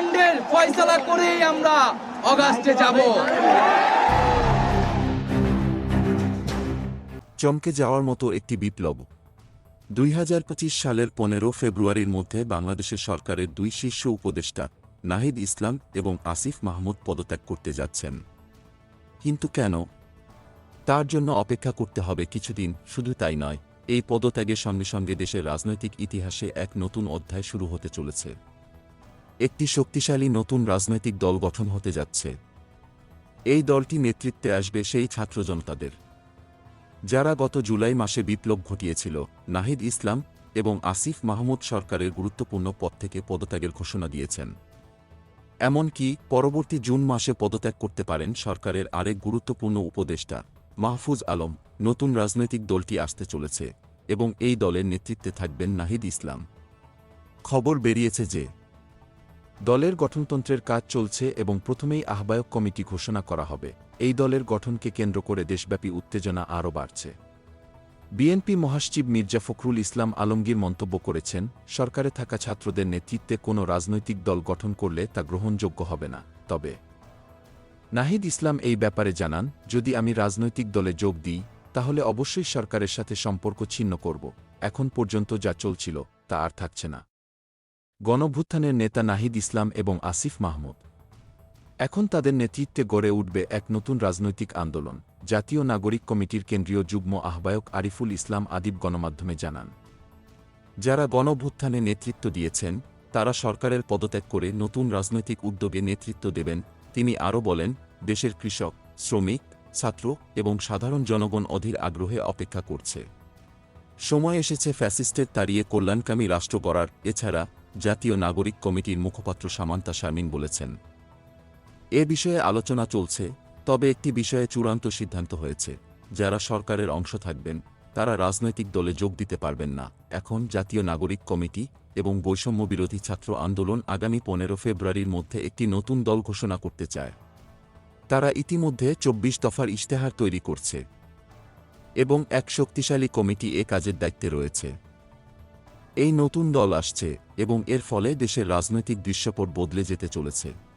হত্যাকাণ্ডের ফয়সালা করেই আমরা অগাস্টে যাব। চমকে যাওয়ার মতো একটি বিপ্লব। দুই হাজার পঁচিশ সালের পনেরো ফেব্রুয়ারির মধ্যে বাংলাদেশের সরকারের দুই শীর্ষ উপদেষ্টা, নাহিদ ইসলাম এবং আসিফ মাহমুদ পদত্যাগ করতে যাচ্ছেন। কিন্তু কেন? তার জন্য অপেক্ষা করতে হবে কিছুদিন, শুধু তাই নয়, এই পদত্যাগের সঙ্গে সঙ্গে দেশের রাজনৈতিক ইতিহাসে এক নতুন অধ্যায় শুরু হতে চলেছে। একটি শক্তিশালী নতুন রাজনৈতিক দল গঠন হতে যাচ্ছে। এই দলটি নেতৃত্বে আসবে সেই ছাত্র জনতাদের। যারা গত জুলাই মাসে বিপ্লব ঘটিয়েছিল, নাহিদ ইসলাম এবং আসিফ মাহমুদ সরকারের গুরুত্বপূর্ণ পদ থেকে পদত্যাগের ঘোষণা দিয়েছেন। এমনকি পরবর্তী জুন মাসে পদত্যাগ করতে পারেন সরকারের আরেক গুরুত্বপূর্ণ উপদেষ্টা, মাহফুজ আলম, নতুন রাজনৈতিক দলটি আসতে চলেছে এবং এই দলের নেতৃত্বে থাকবেন নাহিদ ইসলাম। খবর বেরিয়েছে যে দলের গঠনতন্ত্রের কাজ চলছে এবং প্রথমেই আহ্বায়ক কমিটি ঘোষণা করা হবে। এই দলের গঠনকে কেন্দ্র করে দেশব্যাপী উত্তেজনা আরও বাড়ছে। বিএনপি মহাসচিব মির্জা ফখরুল ইসলাম আলমগীর মন্তব্য করেছেন, সরকারে থাকা ছাত্রদের নেতৃত্বে কোনো রাজনৈতিক দল গঠন করলে তা গ্রহণযোগ্য হবে না। তবে নাহিদ ইসলাম এই ব্যাপারে জানান, যদি আমি রাজনৈতিক দলে যোগ দিই, তাহলে অবশ্যই সরকারের সাথে সম্পর্ক ছিন্ন করব। এখন পর্যন্ত যা চলছিল, তা আর থাকছে না। গণভ্যুত্থানের নেতা নাহিদ ইসলাম এবং আসিফ মাহমুদ। এখন তাদের নেতৃত্বে গড়ে উঠবে এক নতুন রাজনৈতিক আন্দোলন, জাতীয় নাগরিক কমিটির কেন্দ্রীয় যুগ্ম আহ্বায়ক আরিফুল ইসলাম আদিব গণমাধ্যমে জানান। যারা গণভ্যুত্থানে নেতৃত্ব দিয়েছেন, তারা সরকারের পদত্যাগ করে নতুন রাজনৈতিক উদ্যোগে নেতৃত্ব দেবেন, তিনি আরও বলেন, দেশের কৃষক, শ্রমিক, ছাত্র এবং সাধারণ জনগণ অধীর আগ্রহে অপেক্ষা করছে। সময় এসেছে ফ্যাসিস্টের তাড়িয়ে কল্যাণকামী রাষ্ট্র গড়ার, এছাড়া জাতীয় নাগরিক কমিটির মুখপাত্র সামান্তা শারমিন বলেছেন। এ বিষয়ে আলোচনা চলছে, তবে একটি বিষয়ে চূড়ান্ত সিদ্ধান্ত হয়েছে। যারা সরকারের অংশ থাকবেন, তারা রাজনৈতিক দলে যোগ দিতে পারবেন না। এখন জাতীয় নাগরিক কমিটি এবং বৈষম্য বিরোধী ছাত্র আন্দোলন আগামী পনেরো ফেব্রুয়ারির মধ্যে একটি নতুন দল ঘোষণা করতে চায়। তারা ইতিমধ্যে চব্বিশ দফার ইশতেহার তৈরি করছে এবং এক শক্তিশালী কমিটি এ কাজের দায়িত্বে রয়েছে। এই নতুন দল আসছে এবং এর ফলে দেশের রাজনৈতিক দৃশ্যপট বদলে যেতে চলেছে।